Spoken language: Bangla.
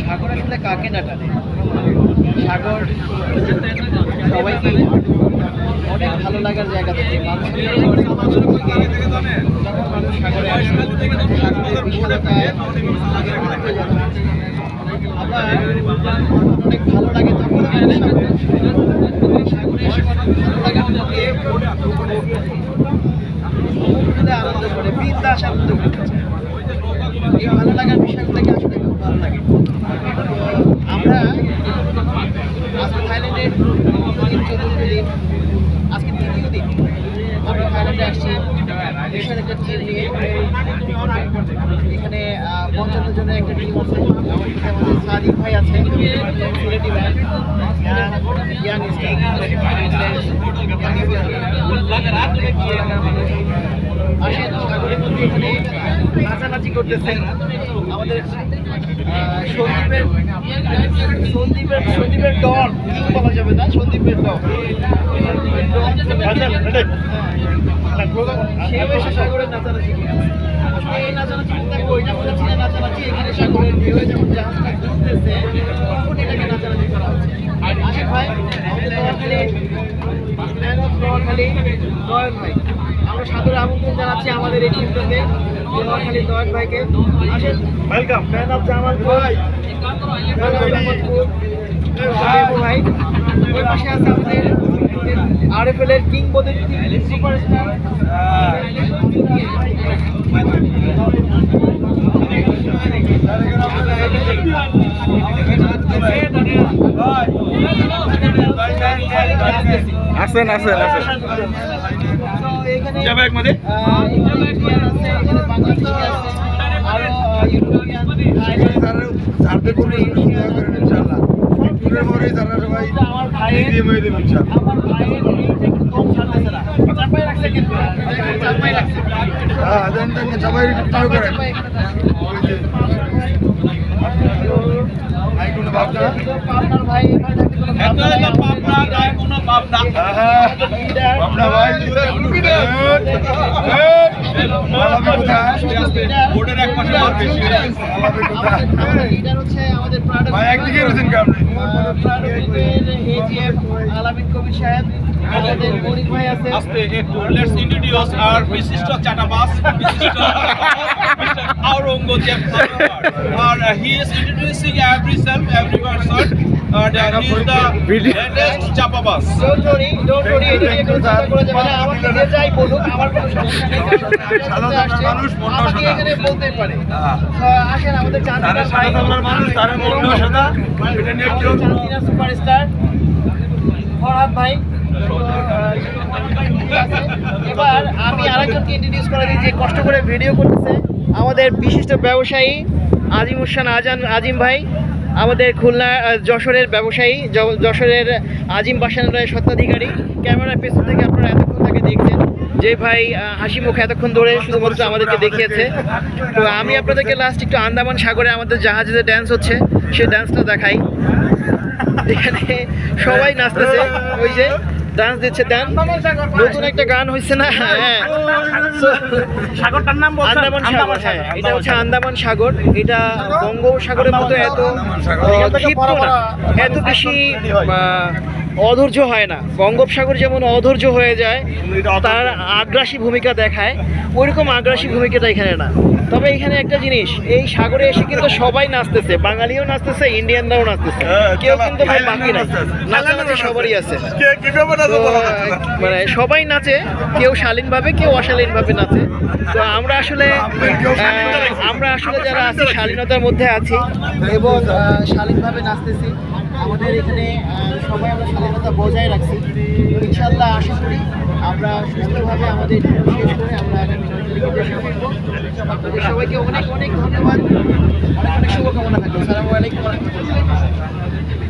সাগর আসলে কাকে না সাগর সবাইকে অনেক ভালো লাগার জায়গা থেকে মানুষের যখন সাগরে অনেক ভালো লাগে আনন্দ করে বিন্দাস আনন্দ করতে ভালো লাগার বিষয়গুলোকে আসলে খুব ভালো লাগে আমরা আজকে থাইল্যান্ডের চতুর্থ দিন আজকে দিন আমরা থাইল্যান্ডে আসছি এখানে পঞ্চান্ন জনের একটা টিম আছে। আমাদের সাদিক ভাই আছে সিলেটি ভাই আসেন সাগরের মধ্যে এখানে নাচানাচি করতেছেন আমাদের সন্দীপের সন্দীপের সন্দীপের কি বলা যাবে না সন্দীপের ডন ভাই আমরা সাদরে আমন্ত্রণ জানাচ্ছি আমাদের এই টিমটাতে নোয়াখালী নয়ন ভাইকে আসেন welcome man of Jamalpur Debu ভাই ওই পাশে আছে আমাদের আরএফএল এর কিংবদন্তি সুপারস্টার আসেন আসেন আসেন যাবে এক মধ্যে? বাংলাদেশি আছে আরও ইউরোপিয়ান सबाई चालू একদিকে রয়েছেন কি আলামিন কবির সাহেব আমাদের গরিব ভাই আছে আস্তে একটু লেটস ইন্ট্রোডিউস আওয়ার বিশিষ্ট চাটাবাস বিশিষ্ট mister Aurangzeb R he is introducing every self every person and uh, he is the latest চাপাবাস ডোন্ট ওরি ডোন্ট ওরি এটা নিয়ে কোনো চিন্তা করা যাবে না আমাকে যে যাই বলুক আমার কোনো সমস্যা নেই। মানুষ আমাকে এখানে বলতেই পারে। আসেন আমাদের চাঁদিনা সাধারণ মানুষ তারা মন্ড সাদা এটা নিয়ে কেউ চাঁদিনা সুপারস্টার। ফরহাদ ভাই। এবার আমি আরেকজনকে ইন্ট্রোডিউস করে দিই যে কষ্ট করে ভিডিও করতেছে। আমাদের বিশিষ্ট ব্যবসায়ী আজিম হোসেন আজান আজিম ভাই, আমাদের খুলনা যশোরের ব্যবসায়ী যশোরের আজিম বাসান রায় স্বত্বাধিকারী। ক্যামেরার পেছন থেকে আপনারা এতক্ষণ তাকে দেখছেন যে ভাই হাসি মুখে এতক্ষণ ধরে শুধুমাত্র আমাদেরকে দেখিয়েছে। তো আমি আপনাদেরকে লাস্ট একটু আন্দামান সাগরে আমাদের জাহাজে যে ড্যান্স হচ্ছে সেই ড্যান্সটা দেখাই। এখানে সবাই নাচতেছে, ওই যে ডান্স দিচ্ছে ডান নতুন একটা গান হয়েছে না? হ্যাঁ। সাগরটার নাম আন্দামান সাগর হ্যাঁ। এটা হচ্ছে আন্দামান সাগর। এটা বঙ্গোপসাগরের মতো এত আহ, ক্ষিপ্ত না। এত বেশি আহ, অধৈর্য হয় না। বঙ্গোপসাগর যেমন অধৈর্য হয়ে যায় তার আগ্রাসী ভূমিকা দেখায় ওইরকম আগ্রাসী ভূমিকাটা এখানে না। তবে এখানে একটা জিনিস এই সাগরে এসে কিন্তু সবাই নাচতেছে বাঙালিও নাচতেছে ইন্ডিয়ানরাও নাচতেছে। কেউ কিন্তু ভাই বাকি নাই। নাচানাচি সবারই আছে। মানে সবাই নাচে কেউ শালীনভাবে কেউ অশালীনভাবে নাচে। তো আমরা আসলে আমরা আসলে যারা আছি শালীনতার মধ্যে আছি এবং শালীনভাবে নাচতেছি। আমাদের এখানে সবাই আমরা স্বাধীনতা বজায় রাখছি। ইনশাল্লাহ আশা করি আমরা সুস্থভাবে আমাদের শেষ করে আমরা দেশে সবাইকে অনেক অনেক ধন্যবাদ। অনেক অনেক শুভকামনা থাকবে সালামু আলাইকুম।